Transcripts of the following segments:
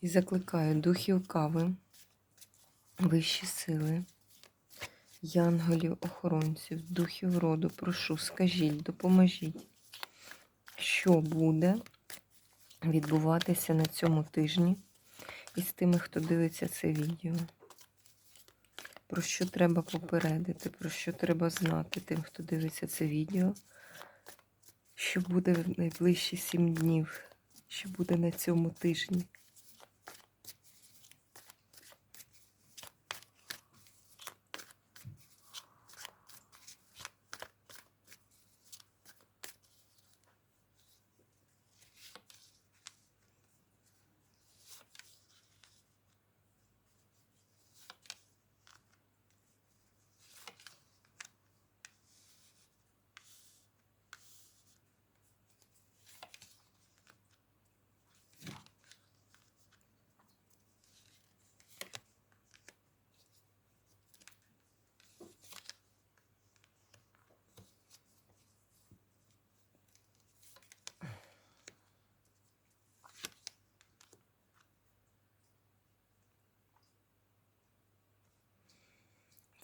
І закликаю духів кави, вищі сили, янголів, охоронців, духів роду, прошу, скажіть, допоможіть, що буде відбуватися на цьому тижні із тими, хто дивиться це відео. Про що треба попередити, про що треба знати тим, хто дивиться це відео, що буде в найближчі сім днів, що буде на цьому тижні.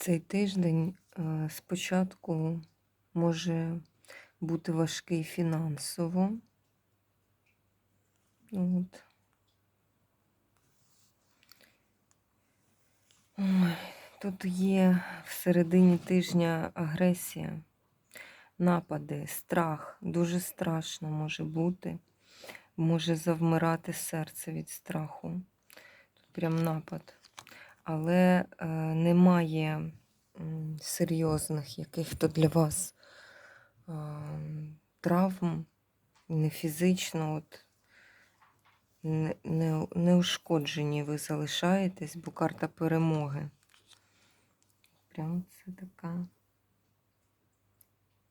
Цей тиждень е, спочатку може бути важкий фінансово. От. Тут є всередині тижня агресія, напади, страх. Дуже страшно може бути. Може завмирати серце від страху. Тут прям напад але е, немає серйозних яких-то для вас е, травм, не фізично, от, не, не, неушкоджені ви залишаєтесь, бо карта перемоги. Прям це така.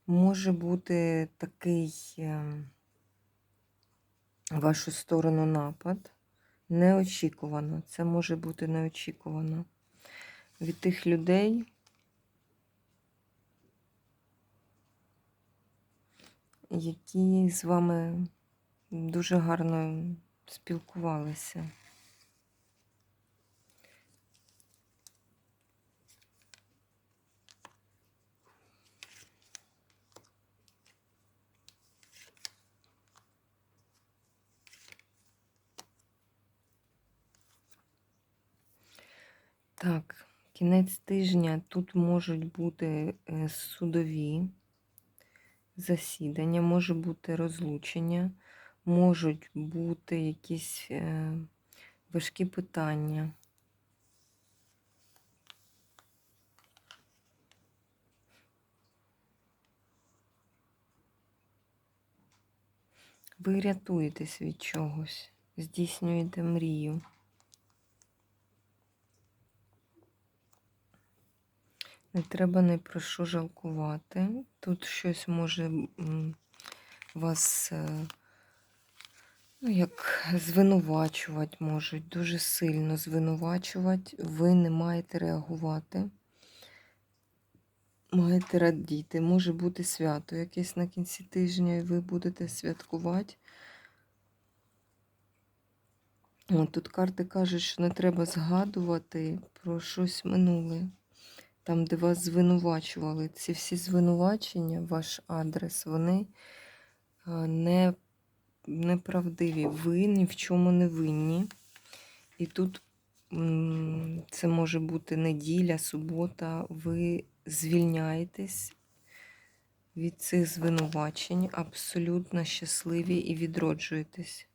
Може бути такий е, в вашу сторону напад. Неочікувано. Це може бути неочікувано від тих людей, які з вами дуже гарно спілкувалися. Так, кінець тижня тут можуть бути е, судові засідання, може бути розлучення, можуть бути якісь е, важкі питання. Ви рятуєтесь від чогось, здійснюєте мрію. Не треба ні про що жалкувати. Тут щось може вас е, ну, як звинувачувати можуть, дуже сильно звинувачувати. Ви не маєте реагувати. Маєте радіти. Може бути свято якесь на кінці тижня, і ви будете святкувати. Тут карти кажуть, що не треба згадувати про щось минуле там, де вас звинувачували. Ці всі звинувачення, ваш адрес, вони не, неправдиві. Ви ні в чому не винні. І тут це може бути неділя, субота, ви звільняєтесь від цих звинувачень, абсолютно щасливі і відроджуєтесь.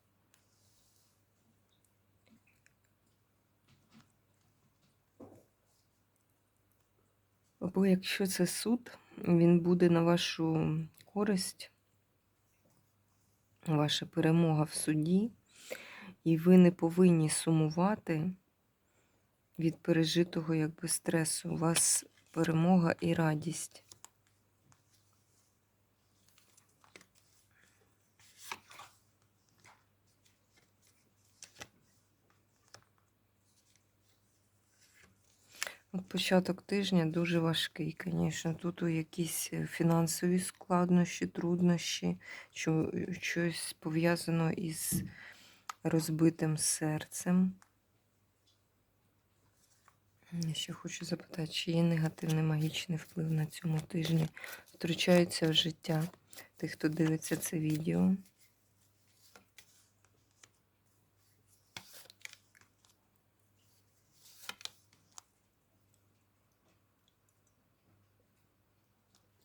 Бо якщо це суд, він буде на вашу користь, ваша перемога в суді, і ви не повинні сумувати від пережитого якби стресу. У вас перемога і радість. Початок тижня дуже важкий, звісно. Тут якісь е, фінансові складнощі, труднощі, що, щось пов'язано із розбитим серцем. Я ще хочу запитати, чи є негативний магічний вплив на цьому тижні? Втручається в життя тих, хто дивиться це відео.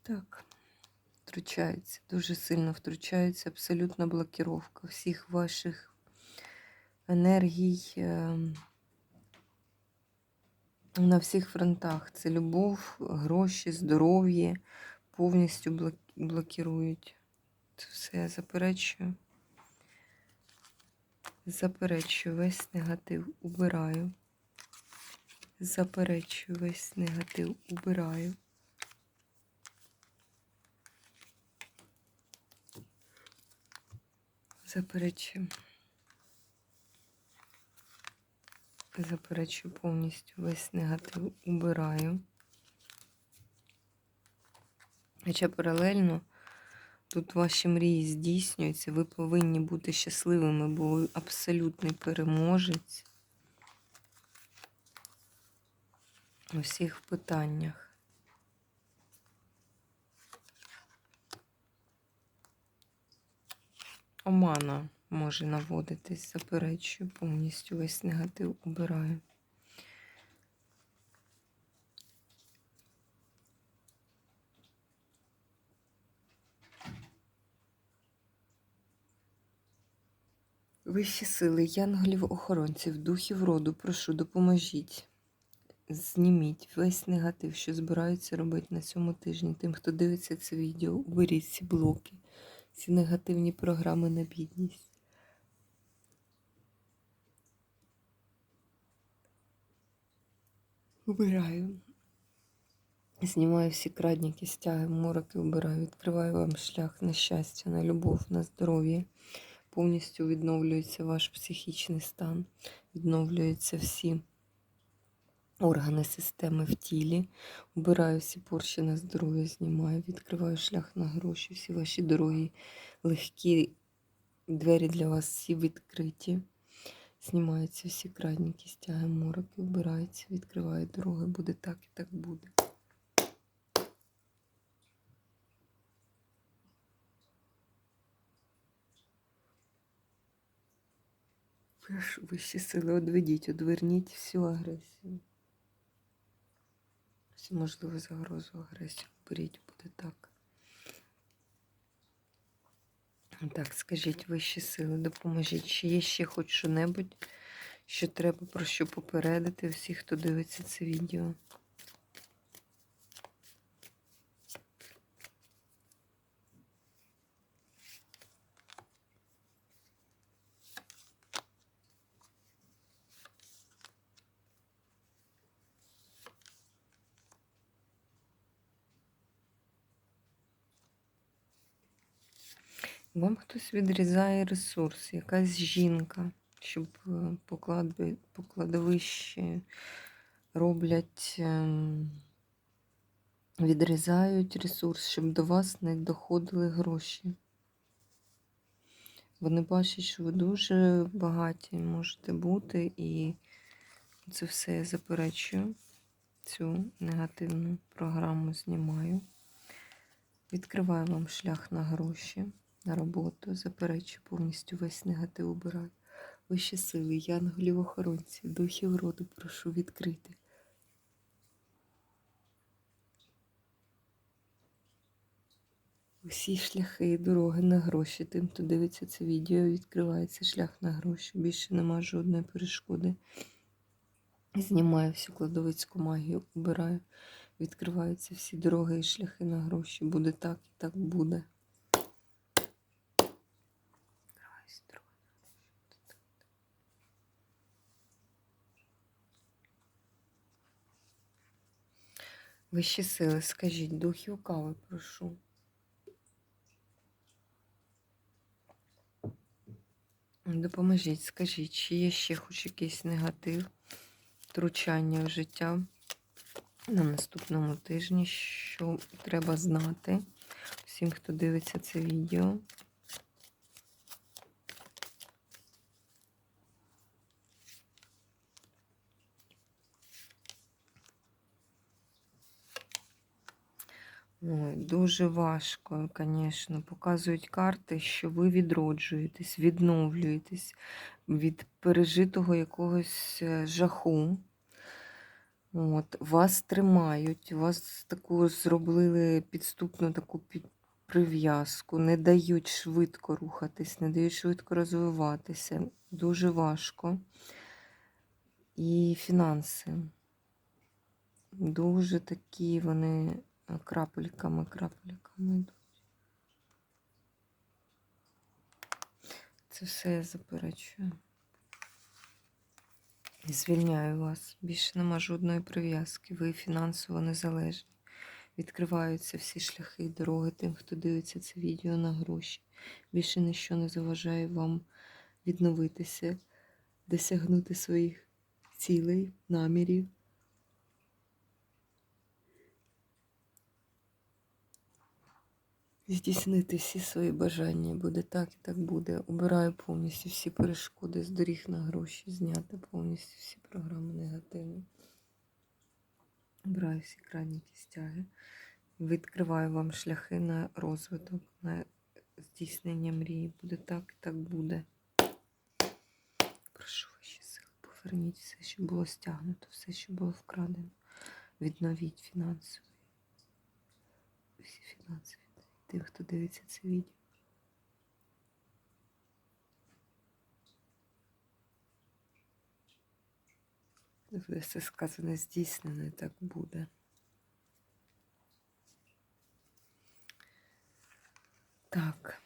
Так, втручається, дуже сильно втручається, абсолютна блокіровка всіх ваших енергій ем, на всіх фронтах. Це любов, гроші, здоров'я повністю блок- блокірують. Це все я заперечую. Заперечую весь негатив, убираю. Заперечую весь негатив, убираю. Заперечую. Заперечую повністю весь негатив убираю. Хоча паралельно тут ваші мрії здійснюються, ви повинні бути щасливими, бо ви абсолютний переможець у всіх питаннях. Омана може наводитись, заперечую, повністю весь негатив убираю. Вищі сили, янголів-охоронців, духів роду, прошу, допоможіть. Зніміть весь негатив, що збираються робити на цьому тижні. Тим, хто дивиться це відео, уберіть ці блоки, ці негативні програми на бідність. Убираю. Знімаю всі крадніки, стяги, мороки убираю, відкриваю вам шлях на щастя, на любов, на здоров'я. Повністю відновлюється ваш психічний стан, відновлюються всі органи системи в тілі. Убираю всі порші на здоров'я, знімаю, відкриваю шлях на гроші, всі ваші дороги, легкі двері для вас всі відкриті. Знімаються всі крадніки, стяги, мороки, вбираються, відкриваю дороги. Буде так і так буде. Вищі сили, одведіть, одверніть всю агресію. Всю можливу загрозу агресію. Беріть, буде так. Так, скажіть вищі сили, допоможіть. Чи є ще хоч що-небудь, що треба про що попередити всіх, хто дивиться це відео? Вам хтось відрізає ресурс, якась жінка, щоб е, по кладовищі роблять, ем, відрізають ресурс, щоб до вас не доходили гроші. Вони бачать, що ви дуже багаті можете бути, і це все я заперечую. Цю негативну програму знімаю. Відкриваю вам шлях на гроші на роботу, заперечу повністю весь негатив убираю. Вищі сили, янголів охоронців, духів роду, прошу відкрити. Усі шляхи і дороги на гроші. Тим, хто дивиться це відео, відкривається шлях на гроші. Більше нема жодної перешкоди. Знімаю всю кладовицьку магію, убираю. Відкриваються всі дороги і шляхи на гроші. Буде так і так буде. Вищі сили, скажіть, духів кави, прошу. Допоможіть, скажіть, чи є ще хоч якийсь негатив, втручання в життя на наступному тижні, що треба знати всім, хто дивиться це відео. Ой, дуже важко, звісно. Показують карти, що ви відроджуєтесь, відновлюєтесь від пережитого якогось е, жаху. От, Вас тримають, вас таку зробили підступну таку під прив'язку, не дають швидко рухатись, не дають швидко розвиватися. Дуже важко. І фінанси. Дуже такі вони крапельками, крапельками йдуть. Це все я заперечую. І Звільняю вас. Більше нема жодної прив'язки. Ви фінансово незалежні. Відкриваються всі шляхи і дороги тим, хто дивиться це відео на гроші. Більше ніщо не заважає вам відновитися, досягнути своїх цілей, намірів. Здійснити всі свої бажання. Буде так і так буде. Убираю повністю всі перешкоди з доріг на гроші, зняти повністю всі програми негативні. Обираю всі крайні стяги. Відкриваю вам шляхи на розвиток, на здійснення мрії. Буде так і так буде. Прошу ваші сили, поверніть все, що було стягнуто, все, що було вкрадено. Відновіть фінансові. Всі фінансові тих, хто дивиться це відео. Буде все сказане здійснено і так буде. Так.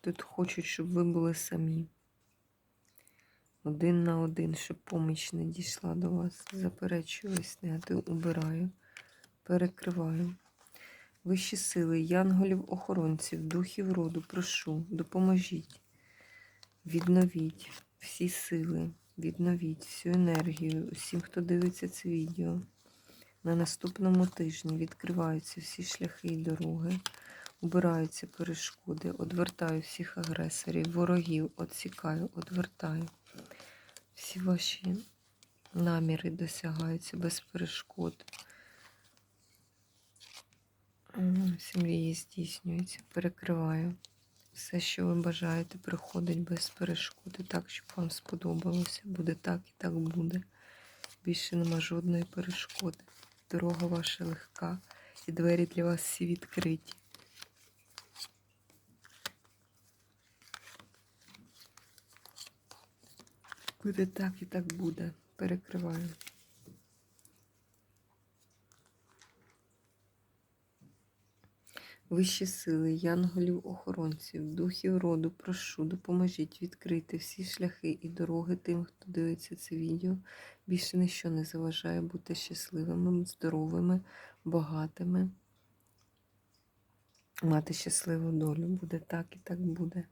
Тут хочуть, щоб ви були самі. Один на один, щоб поміч не дійшла до вас. Заперечую весь негатив, убираю перекриваю. Вищі сили, янголів-охоронців, духів роду, прошу, допоможіть, відновіть всі сили, відновіть всю енергію, усім, хто дивиться це відео. На наступному тижні відкриваються всі шляхи і дороги, убираються перешкоди, одвертаю всіх агресорів, ворогів, отсікаю, одвертаю. Всі ваші наміри досягаються без перешкод. Всі мрії здійснюються, перекриваю. Все, що ви бажаєте, приходить без перешкоди, так, щоб вам сподобалося. Буде так і так буде. Більше нема жодної перешкоди. Дорога ваша легка, і двері для вас всі відкриті. Буде так і так буде. Перекриваю. Вищі сили, янголів-охоронців, духів роду, прошу, допоможіть відкрити всі шляхи і дороги тим, хто дивиться це відео. Більше ніщо не заважає бути щасливими, здоровими, багатими. Мати щасливу долю. Буде так і так буде.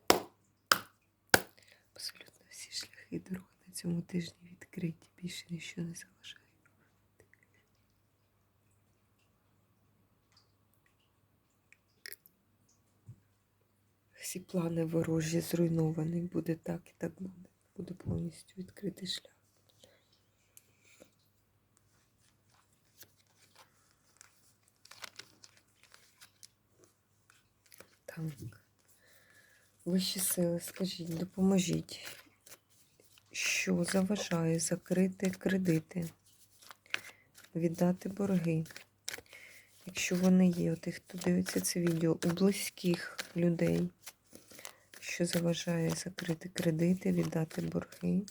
Абсолютно всі шляхи і дороги на цьому тижні відкриті. Більше ніщо не заважає. Всі плани ворожі зруйновані. Буде так і так буде. Буде повністю відкритий шлях. Так. Вищі сили, скажіть, допоможіть, що заважає закрити кредити, віддати борги. Якщо вони є, тих, хто дивиться це відео, у близьких людей що заважає закрити кредити, віддати борги,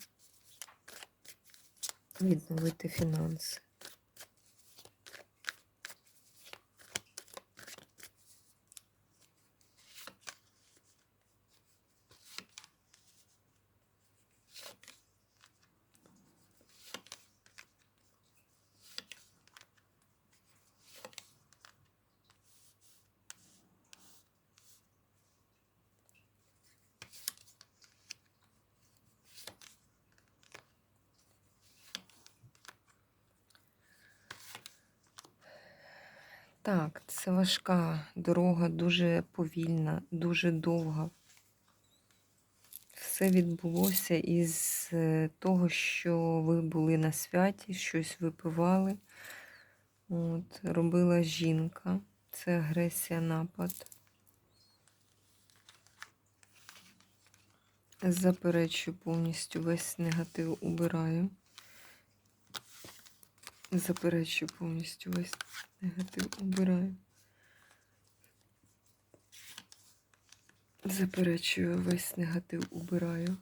відновити фінанси. Так, це важка дорога, дуже повільна, дуже довга. Все відбулося із е, того, що ви були на святі, щось випивали. От, робила жінка. Це агресія, напад. Заперечую повністю весь негатив убираю. Заперечую повністю весь негатив убираю. Заперечую весь негатив убираю.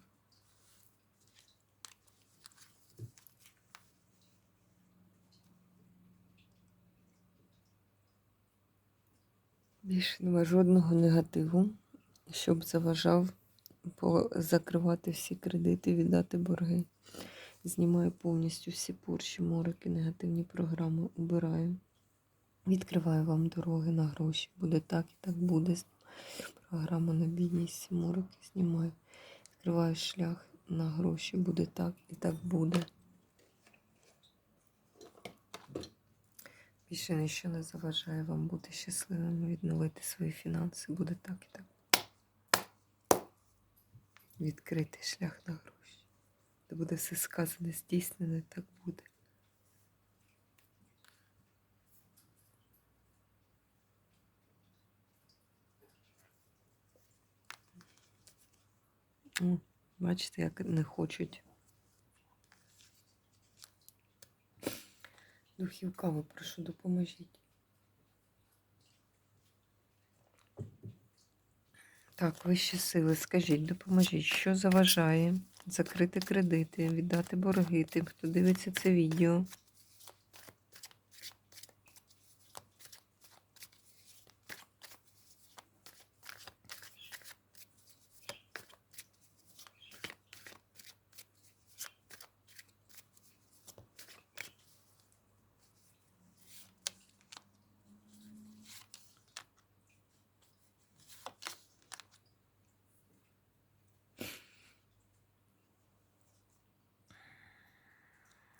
Більше нема жодного негативу, щоб заважав закривати всі кредити, віддати борги. Знімаю повністю всі порші, морики, негативні програми, убираю. Відкриваю вам дороги на гроші. Буде так і так буде. Програму на бідність, морики знімаю. Відкриваю шлях на гроші. Буде так і так буде. Більше нічого не заважає вам бути щасливими, відновити свої фінанси. Буде так і так. Відкритий шлях на гроші. Де буде все сказане, здійснене, так буде. О, бачите, як не хочуть. Духів кави, прошу, допоможіть. Так, вищі сили, скажіть, допоможіть, що заважає закрити кредити, віддати борги тим, хто дивиться це відео.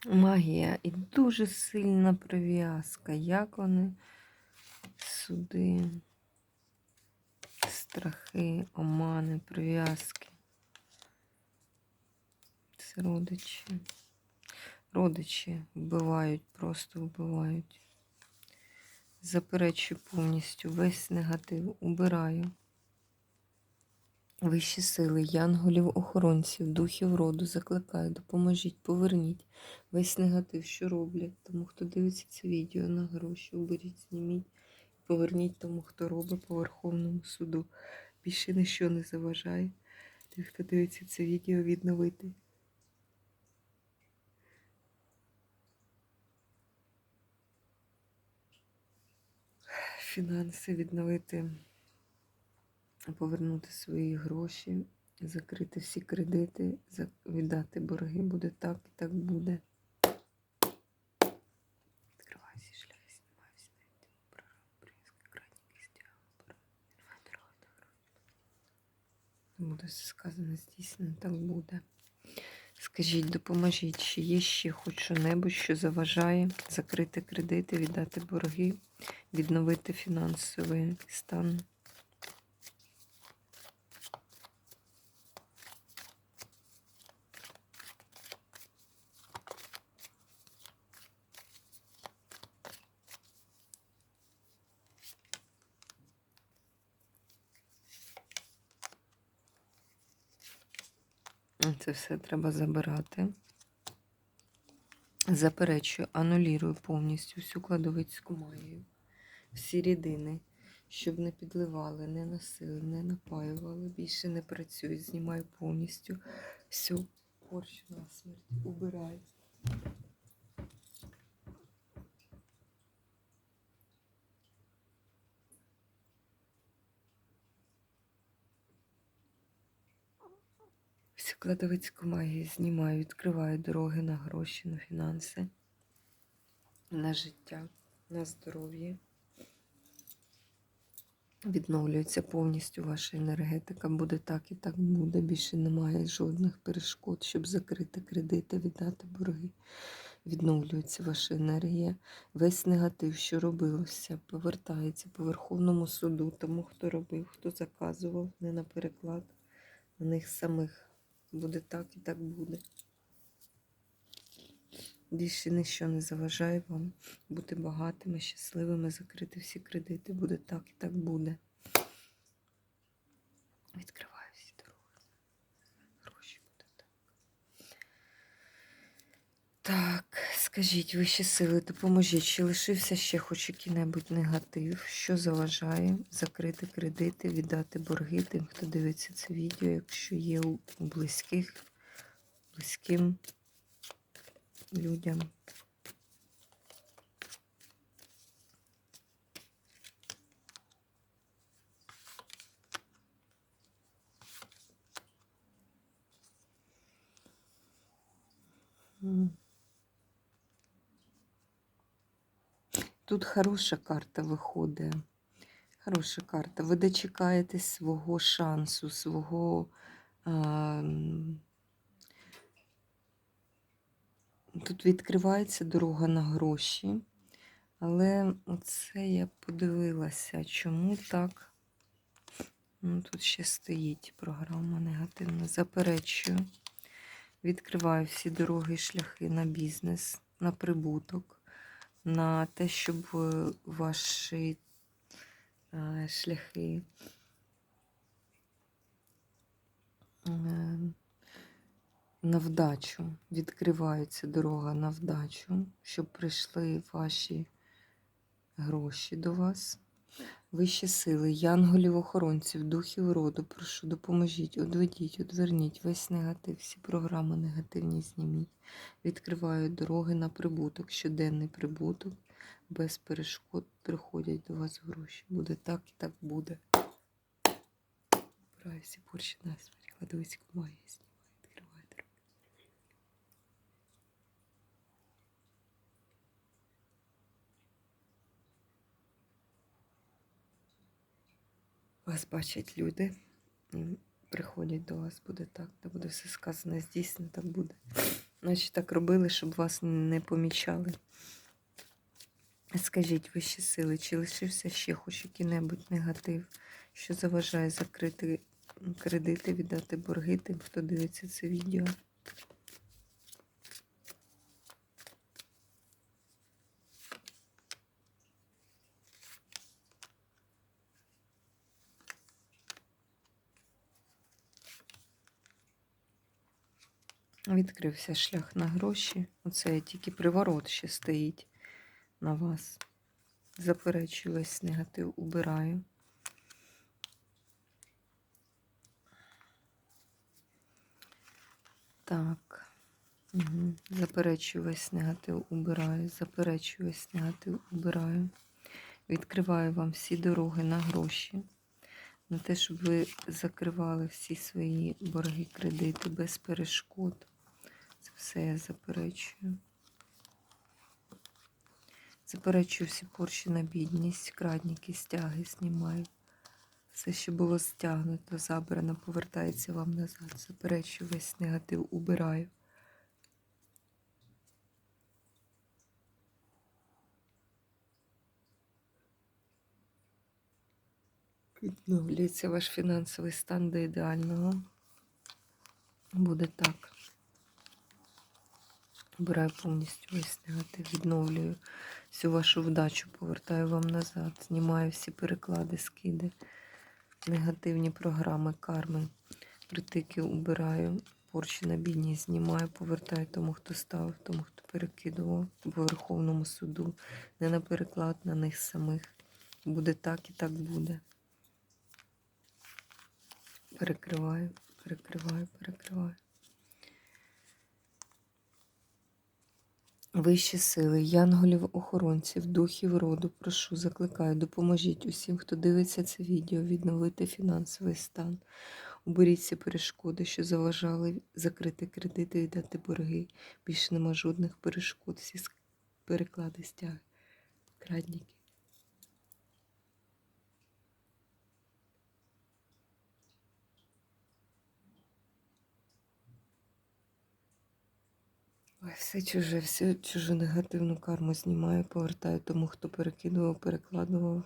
Магія і дуже сильна прив'язка. Як вони суди, страхи, омани, прив'язки. Це родичі. Родичі вбивають, просто вбивають. Заперечую повністю весь негатив, убираю. Вищі сили, янголів, охоронців, духів роду закликаю, допоможіть, поверніть весь негатив, що роблять. Тому, хто дивиться це відео на гроші, уберіть, зніміть, поверніть тому, хто робить по Верховному суду. Більше ніщо не заважає. Тих, хто дивиться це відео, відновити. Фінанси відновити повернути свої гроші, закрити всі кредити, віддати борги. Буде так і так буде. Буде сказано, здійснено, так буде. Скажіть, допоможіть, чи є ще хоч що-небудь, що заважає закрити кредити, віддати борги, відновити фінансовий стан. Це все треба забирати. Заперечую, анулірую повністю всю кладовицьку магію, всі рідини, щоб не підливали, не носили, не напаювали, більше не працюють. Знімаю повністю всю порчу на смерть, убираю. Всю кладовицьку магію знімаю, відкриваю дороги на гроші, на фінанси, на життя, на здоров'я. Відновлюється повністю ваша енергетика. Буде так і так буде. Більше немає жодних перешкод, щоб закрити кредити, віддати борги, відновлюється ваша енергія. Весь негатив, що робилося, повертається по Верховному суду, тому хто робив, хто заказував, не на переклад, на них самих. Буде так і так буде. Більше ніщо не заважає вам бути багатими, щасливими, закрити всі кредити. Буде так і так буде. Відкриваю всі дороги. Гроші буде так. Так, скажіть, вищі сили, допоможіть, чи лишився ще хоч який-небудь негатив, що заважає закрити кредити, віддати борги тим, хто дивиться це відео, якщо є у близьких, близьким людям. М. Тут хороша карта виходить. Хороша карта. Ви дочекаєтесь свого шансу, свого. А, тут відкривається дорога на гроші. Але оце я подивилася, чому так. Ну, тут ще стоїть програма негативна. Заперечую. Відкриваю всі дороги і шляхи на бізнес, на прибуток, на те, щоб е, ваші е, шляхи е, на вдачу. Відкривається дорога на вдачу, щоб прийшли ваші гроші до вас. Вищі сили, янголів, охоронців, духів роду, прошу, допоможіть, одведіть, одверніть весь негатив, всі програми негативні зніміть. Відкриваю дороги на прибуток, щоденний прибуток, без перешкод приходять до вас гроші. Буде так і так буде. Браю всі порчі на смерть, кладовиську знімаю, відкриваю дороги. Вас бачать люди і приходять до вас, буде так, де буде все сказане, здійснено, так буде. Значить, так робили, щоб вас не помічали. Скажіть, вищі сили, чи лишився ще хоч який-небудь негатив, що заважає закрити кредити, віддати борги тим, хто дивиться це відео? Відкрився шлях на гроші. Оце тільки приворот ще стоїть на вас. Заперечую весь негатив, убираю. Так. Угу. Заперечую весь негатив, убираю. Заперечую весь негатив, убираю. Відкриваю вам всі дороги на гроші. На те, щоб ви закривали всі свої борги, кредити без перешкод. Це все я заперечую. Заперечую всі порші на бідність, крадніки, стяги знімаю. Все, що було стягнуто, забрано, повертається вам назад. Заперечую весь негатив, убираю. Відновлюється ваш фінансовий стан до ідеального. Буде так. Убираю повністю весь негатив, відновлюю всю вашу вдачу, повертаю вам назад, знімаю всі переклади, скиди, негативні програми, карми, притики убираю, порчі на бідність знімаю, повертаю тому, хто ставив, тому, хто перекидував по Верховному суду, не на переклад на них самих. Буде так і так буде. Перекриваю, перекриваю, перекриваю. Вищі сили, янголів, охоронців, духів роду, прошу, закликаю, допоможіть усім, хто дивиться це відео, відновити фінансовий стан. Уберіть всі перешкоди, що заважали закрити кредити, віддати борги. Більше нема жодних перешкод, всі переклади стяги, крадніки. Ой, все чуже, всю чужу негативну карму знімаю, повертаю тому, хто перекидував, перекладував,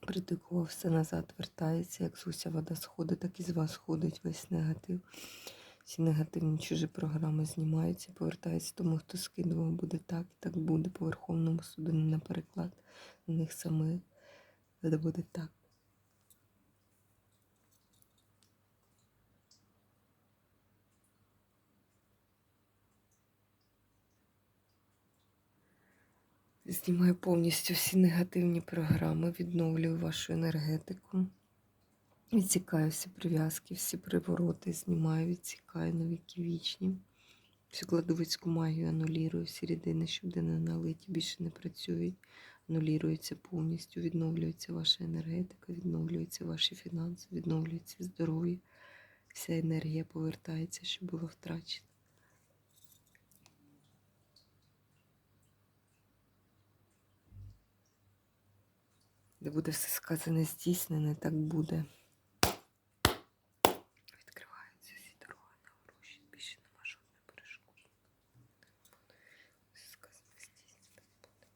притикував, все назад вертається. Як з уся вода сходить, так і з вас ходить весь негатив. Всі негативні чужі програми знімаються, повертаються тому, хто скидував, буде так, і так буде по Верховному суду, не на переклад на них самих. Буде так. Знімаю повністю всі негативні програми, відновлюю вашу енергетику. Відсікаю всі прив'язки, всі привороти, знімаю, відсікаю на віки вічні. Всю кладовицьку магію анулірую, всі рідини, що де не налиті, більше не працюють. Анулірується повністю, відновлюється ваша енергетика, відновлюються ваші фінанси, відновлюється здоров'я. Вся енергія повертається, що було втрачено. Де буде все сказане, здійснене, так буде. Відкриваються всі дороги на гроші. Більше нема жодної перешкоди. Все сказане, здійснене буде.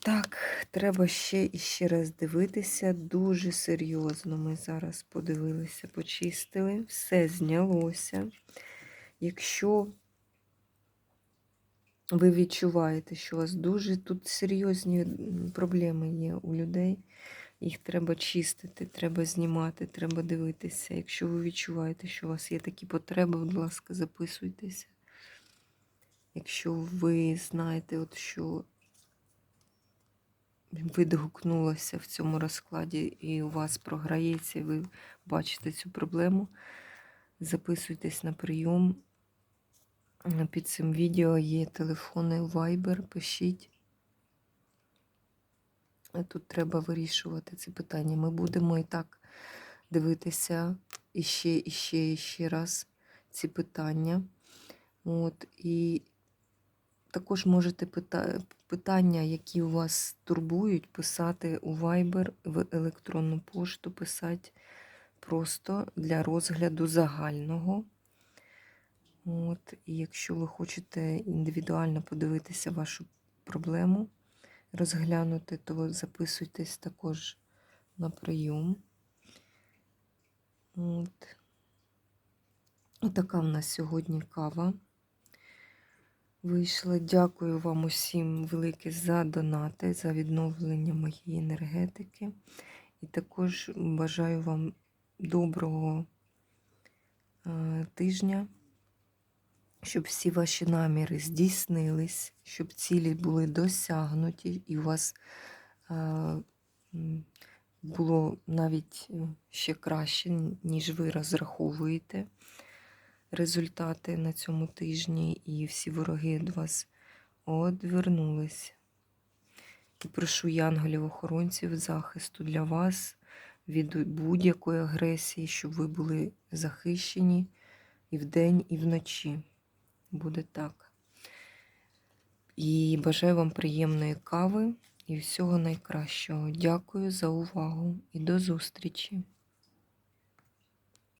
Так, треба ще і ще раз дивитися. Дуже серйозно ми зараз подивилися, почистили. Все знялося. Якщо ви відчуваєте, що у вас дуже тут серйозні проблеми є у людей. Їх треба чистити, треба знімати, треба дивитися. Якщо ви відчуваєте, що у вас є такі потреби, будь ласка, записуйтеся. Якщо ви знаєте, от що відгукнулося в цьому розкладі, і у вас програється, і ви бачите цю проблему, записуйтесь на прийом. Під цим відео є телефони Viber, пишіть. Тут треба вирішувати це питання. Ми будемо і так дивитися іще, іще, іще раз ці питання. От, і також можете пита- питання, які у вас турбують, писати у Viber, в електронну пошту, писати просто для розгляду загального. От, і якщо ви хочете індивідуально подивитися вашу проблему, розглянути, то записуйтесь також на прийом. От. Отака в нас сьогодні кава вийшла. Дякую вам усім велике за донати, за відновлення моєї енергетики. І також бажаю вам доброго е, тижня щоб всі ваші наміри здійснились, щоб цілі були досягнуті, і у вас е, було навіть е, ще краще, ніж ви розраховуєте результати на цьому тижні, і всі вороги від вас одвернулись. І прошу янголів-охоронців захисту для вас від будь-якої агресії, щоб ви були захищені і вдень, і вночі буде так. І бажаю вам приємної кави і всього найкращого. Дякую за увагу і до зустрічі!